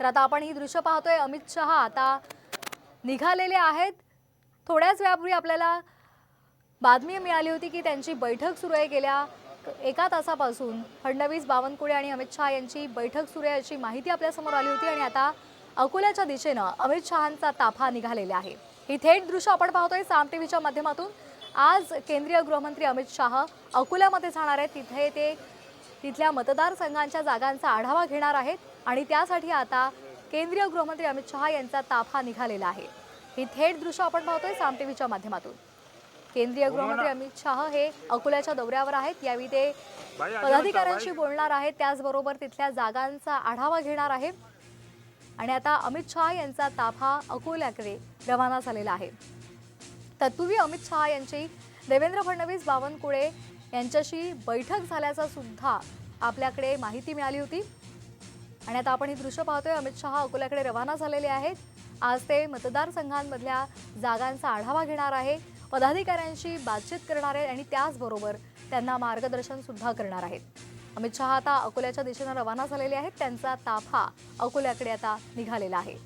तर आता आपण ही दृश्य पाहतोय. अमित शहा आता निघालेले आहेत. थोड्याच वेळापूर्वी आपल्याला बातमी मिळाली होती की त्यांची बैठक सुरू आहे. गेल्या एका तासापासून फडणवीस बावनकुळे आणि अमित शहा यांची बैठक सुरू आहे अशी माहिती आपल्यासमोर आली होती आणि आता अकोल्याच्या दिशेनं अमित शहांचा ताफा निघालेला आहे. ही थेट दृश्य आपण पाहतोय साम टीव्हीच्या माध्यमातून. आज केंद्रीय गृहमंत्री अमित शहा अकोल्यामध्ये जाणार आहेत. तिथे ते तिथल्या मतदारसंघांच्या जागांचा आढावा घेणार आहेत आणि त्यासाठी आता केंद्रीय गृहमंत्री अमित शहा यांचा ताफा निघालेला आहे. ही थेट दृश्य आपण पाहतोय साम टीव्हीच्या माध्यमातून. केंद्रीय गृहमंत्री अमित शहा हे अकोल्याच्या दौऱ्यावर आहेत. यावेळी ते पदाधिकाऱ्यांशी बोलणार आहेत. त्याचबरोबर तिथल्या जागांचा आढावा घेणार आहे आणि आता अमित शहा यांचा ताफा अकोल्याकडे रवाना झालेला आहे. तत्पूर्वी अमित शहा यांची देवेंद्र फडणवीस बावनकुळे यांच्याशी बैठक झाल्याचा सुद्धा आपल्याकडे माहिती मिळाली होती. आणि आता आपण ही दृश्य पाहतोय. अमित शहा अकोल्याकडे रवाना झालेले आहेत. आज ते मतदारसंघांमधल्या जागांचा आढावा घेणार आहे. पदाधिकाऱ्यांशी बातचीत करणार आहेत आणि त्याचबरोबर त्यांना मार्गदर्शन सुद्धा करणार आहेत. अमित शहा आता अकोल्याच्या दिशेनं रवाना झालेले आहेत. त्यांचा ताफा अकोल्याकडे आता निघालेला आहे.